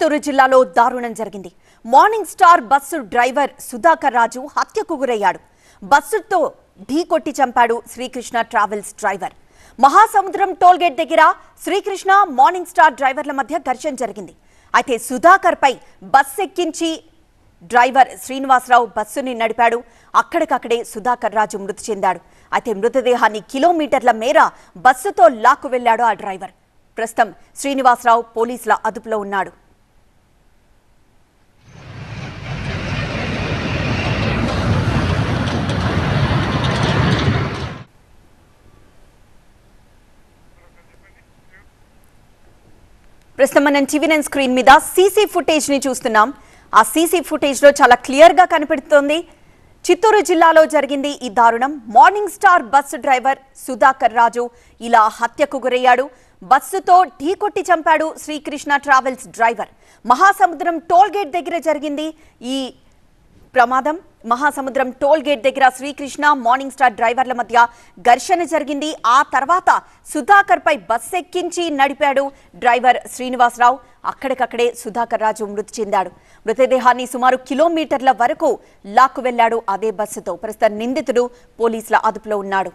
చిత్తూరు జిల్లాలో దారుణం జరిగింది. Morning star bus driver Sudhakar Raju హత్యకు గురయ్యాడు. బస్సుతో ఢీకొట్టి చంపాడు Srikrishna travels driver. Mahasamudram tollgate దగ్గర శ్రీకృష్ణ మార్నింగ్ స్టార్ డ్రైవర్ల మధ్య ఘర్షణ జరిగింది. అయితే సుధాకర్ పై బస్సు ఎక్కించి డ్రైవర్ శ్రీనివాసరావు బస్సుని నడిపాడు. అక్కడికక్కడే సుధాకర్ రాజు మృతి చెందాడు. అయితే మృతదేహాన్ని కిలోమీటర్ల మేర బస్సుతో లాక్కు వెళ్ళాడు ఆ డ్రైవర్. ప్రస్తుతం శ్రీనివాసరావు పోలీసుల అదుపులో ఉన్నాడు. ప్రస్తుతం మనం టీవీ నైన్ స్క్రీన్ మీద సీసీ ఫుటేజ్ని చూస్తున్నాం. ఆ సీసీ ఫుటేజ్లో చాలా క్లియర్గా కనిపెడుతోంది చిత్తూరు జిల్లాలో జరిగింది ఈ దారుణం. Morning star bus driver Sudhakar Raju ఇలా హత్యకు గురయ్యాడు. బస్సుతో ఢీకొట్టి చంపాడు Srikrishna travels driver. Mahasamudram toll gate దగ్గర జరిగింది. ఈ ప్రమాదం. మహాసముద్రం టోల్ గేట్ దగ్గర శ్రీకృష్ణ మార్నింగ్ స్టార్ డ్రైవర్ల మధ్య ఘర్షణ జరిగింది. ఆ తర్వాత సుధాకర్ పై బస్ ఎక్కించి నడిపాడు డ్రైవర్ శ్రీనివాసరావు. అక్కడికక్కడే సుధాకర్ రాజు మృతి చెందాడు. మృతదేహాన్ని సుమారు కిలోమీటర్ల వరకు లాక్కు వెళ్ళాడు అదే బస్సుతో ప్రస్తుతం నిందితుడు పోలీసుల అదుపులో ఉన్నాడు.